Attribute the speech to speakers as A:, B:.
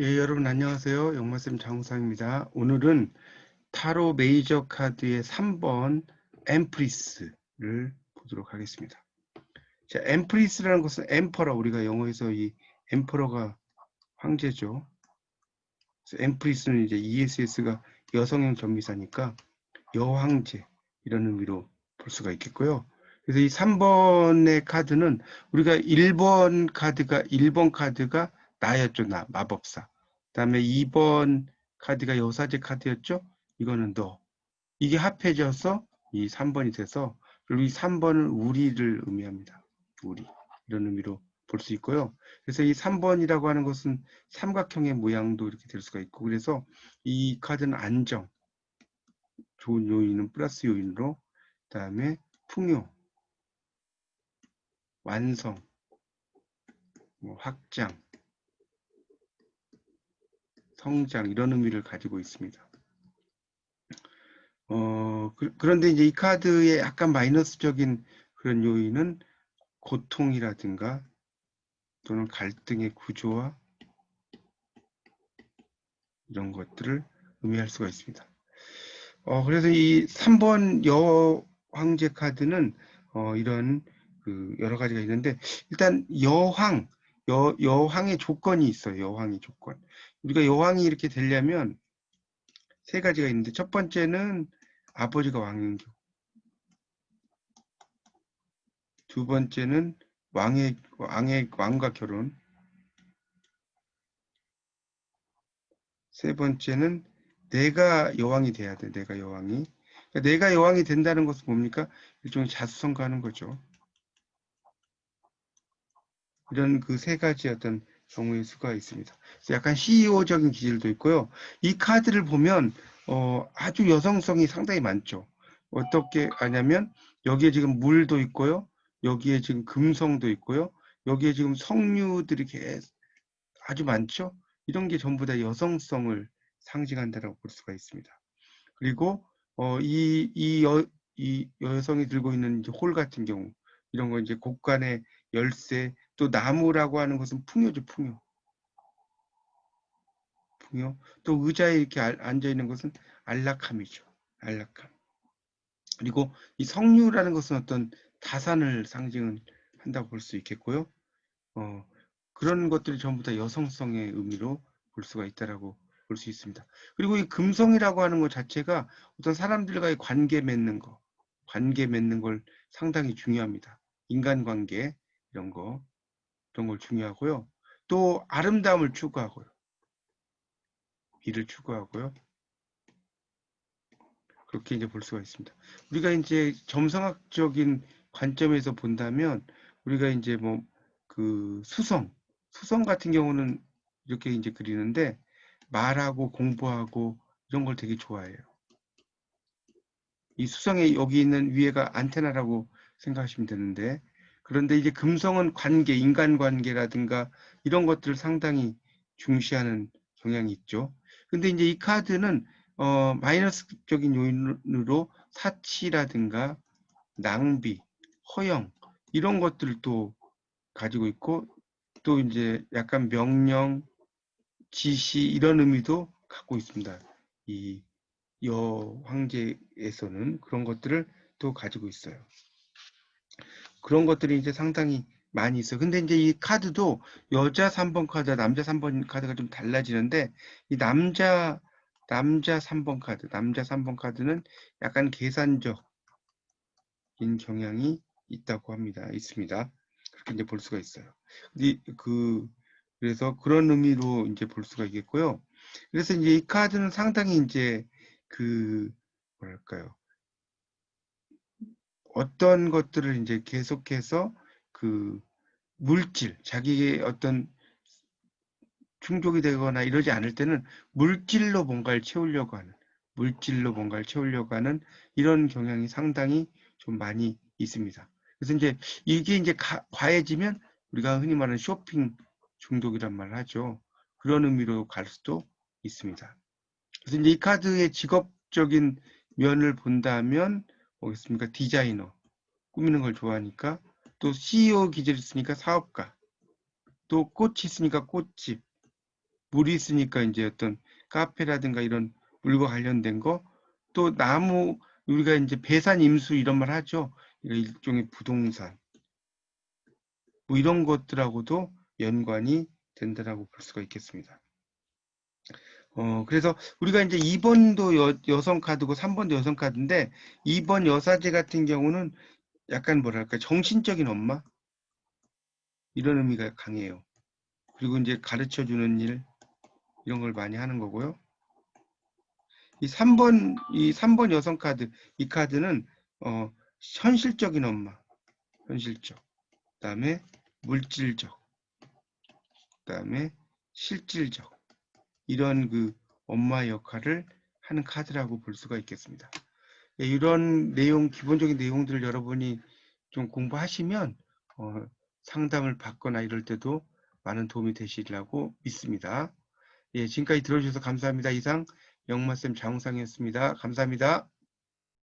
A: 예, 여러분 안녕하세요. 영마쌤 장우상입니다. 오늘은 타로 메이저 카드의 3번 엠프리스를 보도록 하겠습니다. 자, 엠프리스라는 것은 엠퍼러 우리가 영어에서 이 엠퍼러가 황제죠. 엠프리스는 이제 ESS가 여성형 전미사니까 여황제 이런 의미로 볼 수가 있겠고요. 그래서 이 3번의 카드는 우리가 1번 카드가 1번 카드가 나였죠, 나 마법사. 그다음에 2번 카드가 여사제 카드였죠. 이거는 너. 이게 합해져서 이 3번이 돼서 그리고 이 3번은 우리를 의미합니다. 우리 이런 의미로 볼 수 있고요. 그래서 이 3번이라고 하는 것은 삼각형의 모양도 이렇게 될 수가 있고 그래서 이 카드는 안정 좋은 요인은 플러스 요인으로 그다음에 풍요 완성, 뭐 확장, 성장 이런 의미를 가지고 있습니다. 어, 그, 런데 이제 이 카드의 약간 마이너스적인 그런 요인은 고통이라든가 또는 갈등의 구조와 이런 것들을 의미할 수가 있습니다. 어, 그래서 이 3번 여황제 카드는 어, 이런 그 여러 가지가 있는데 일단 여황 여, 여황의 조건이 있어요. 여황의 조건. 우리가 여왕이 이렇게 되려면 세 가지가 있는데 첫 번째는 아버지가 왕인 경우. 두 번째는 왕의 왕의 왕과 결혼. 세 번째는 내가 여왕이 돼야 돼. 내가 여왕이. 그러니까 내가 여왕이 된다는 것은 뭡니까? 일종의 자수성가하는 거죠. 이런 그 세 가지 어떤 경우의 수가 있습니다. 약간 CEO적인 기질도 있고요. 이 카드를 보면 어, 아주 여성성이 상당히 많죠. 어떻게 하냐면 여기에 지금 물도 있고요. 여기에 지금 금성도 있고요. 여기에 지금 성류들이 계속 아주 많죠. 이런 게 전부 다 여성성을 상징한다고 볼 수가 있습니다. 그리고 어, 이, 이, 여, 이 여성이 들고 있는 홀 같은 경우 이런 거 이제 곡간의 열쇠 또 나무라고 하는 것은 풍요죠, 풍요. 풍요. 또 의자에 이렇게 앉아 있는 것은 안락함이죠. 안락함. 그리고 이 성류라는 것은 어떤 다산을 상징을 한다고 볼 수 있겠고요. 어, 그런 것들이 전부 다 여성성의 의미로 볼 수가 있다라고 볼 수 있습니다. 그리고 이 금성이라고 하는 것 자체가 어떤 사람들과의 관계 맺는 거, 관계 맺는 걸 상당히 중요합니다. 인간관계 이런 거 이런 걸 중요하고요. 또 아름다움을 추구하고요. 미를 추구하고요. 그렇게 이제 볼 수가 있습니다. 우리가 이제 점성학적인 관점에서 본다면 우리가 이제 뭐 그 수성, 수성 같은 경우는 이렇게 이제 그리는데 말하고 공부하고 이런 걸 되게 좋아해요. 이 수성에 여기 있는 위에가 안테나라고 생각하시면 되는데 그런데 이제 금성은 관계, 인간관계라든가 이런 것들을 상당히 중시하는 경향이 있죠. 근데 이제 이 카드는 어, 마이너스적인 요인으로 사치라든가 낭비, 허영 이런 것들도 가지고 있고 또 이제 약간 명령, 지시 이런 의미도 갖고 있습니다. 이 여황제에서는 그런 것들을 또 가지고 있어요. 그런 것들이 이제 상당히 많이 있어요. 근데 이제 이 카드도 여자 3번 카드, 남자 3번 카드가 좀 달라지는데 이 남자 남자 3번 카드, 남자 3번 카드는 약간 계산적인 경향이 있다고 합니다. 있습니다. 그렇게 이제 볼 수가 있어요. 근데 그 그래서 그런 의미로 이제 볼 수가 있겠고요. 그래서 이제 이 카드는 상당히 이제 그 뭐랄까요? 어떤 것들을 이제 계속해서 그 물질, 자기의 어떤 충족이 되거나 이러지 않을 때는 물질로 뭔가를 채우려고 하는, 물질로 뭔가를 채우려고 하는 이런 경향이 상당히 좀 많이 있습니다. 그래서 이제 이게 이제 가, 과해지면 우리가 흔히 말하는 쇼핑 중독이란 말을 하죠. 그런 의미로 갈 수도 있습니다. 그래서 이제 이 카드의 직업적인 면을 본다면 뭐겠습니까? 디자이너. 꾸미는 걸 좋아하니까. 또 CEO 기질이 있으니까 사업가. 또 꽃이 있으니까 꽃집. 물이 있으니까 이제 어떤 카페라든가 이런 물과 관련된 거, 또 나무, 우리가 이제 배산 임수 이런 말 하죠. 일종의 부동산. 뭐 이런 것들하고도 연관이 된다라고 볼 수가 있겠습니다. 어, 그래서 우리가 이제 2번도 여, 여성 카드고 3번도 여성 카드인데 2번 여사제 같은 경우는 약간 뭐랄까 정신적인 엄마? 이런 의미가 강해요. 그리고 이제 가르쳐 주는 일 이런 걸 많이 하는 거고요. 이 3번 이 3번 여성 카드 이 카드는 어 현실적인 엄마. 현실적. 그다음에 물질적. 그다음에 실질적 이런 그 엄마 역할을 하는 카드라고 볼 수가 있겠습니다. 예, 이런 내용 기본적인 내용들을 여러분이 좀 공부하시면 어, 상담을 받거나 이럴 때도 많은 도움이 되시리라고 믿습니다. 예, 지금까지 들어주셔서 감사합니다. 이상 영마쌤 장우상이었습니다. 감사합니다.